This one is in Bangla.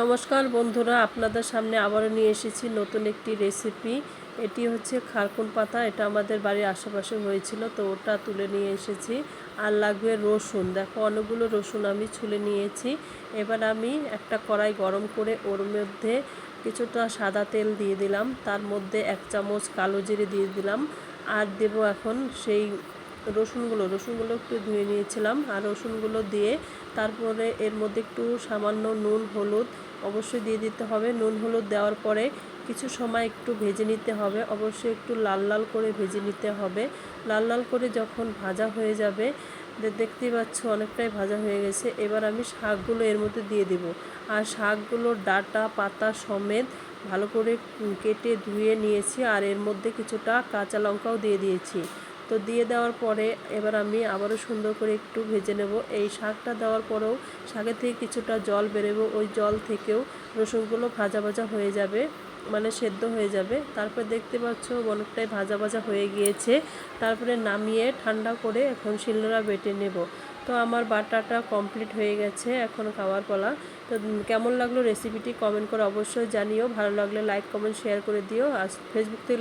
নমস্কার বন্ধুরা, আপনাদের সামনে আবারও নিয়ে এসেছি নতুন একটি রেসিপি এটি হচ্ছে খারকুন পাতা, এটা আমাদের বাড়ির আশেপাশে হয়েছিল, তো ওটা তুলে নিয়ে এসেছি। আর লাগবে রসুন, দেখো অনেকগুলো রসুন আমি ছুলে নিয়েছি। এবার আমি একটা কড়াই গরম করে ওর মধ্যে কিছুটা সাদা তেল দিয়ে দিলাম, তার মধ্যে এক চামচ কালো জিরে দিয়ে দিলাম, আর দেব এখন সেই রসুনগুলো রসুনগুলো একটু ধুয়ে নিয়েছিলাম আর রসুনগুলো দিয়ে তারপরে এর মধ্যে একটু সামান্য নুন, হলুদ অবশ্যই দিয়ে দিতে হবে। নুন, হলুদ দেওয়ার পরে কিছু সময় একটু ভেজে নিতে হবে। অবশ্যই একটু লাল লাল করে ভেজে নিতে হবে। লাল লাল করে যখন ভাজা হয়ে যাবে দেখতেই পাচ্ছ অনেকটাই ভাজা হয়ে গেছে। এবার আমি শাকগুলো এর মধ্যে দিয়ে দিব। আর শাকগুলোর ডাটা, পাতা সমেত ভালো করে কেটে ধুয়ে নিয়েছি আর এর মধ্যে কিছুটা কাঁচা লঙ্কাও দিয়ে দিয়েছি। তো দিয়ে দেওয়ার পরে এবার আমি আবারও সুন্দর করে একটু ভেজে নেব। এই শাকটা দেওয়ার পরেও শাকের থেকে কিছুটা জল বেরোবো, ওই জল থেকেও রসুনগুলো ভাজা ভাজা হয়ে যাবে মানে সেদ্ধ হয়ে যাবে। তারপর দেখতে পাচ্ছ অনেকটাই ভাজা ভাজা হয়ে গিয়েছে। তারপরে নামিয়ে ঠান্ডা করে এখন শিলনোড়া বেটে নেব। তো আমার বাটাটা কমপ্লিট হয়ে গেছে এখন খাওয়ার পলা। তো কেমন লাগল রেসিপিটি কমেন্ট করে অবশ্যই জানিও। ভালো লাগলে লাইক, কমেন্ট, শেয়ার করে দিও। আর ফেসবুক থেকে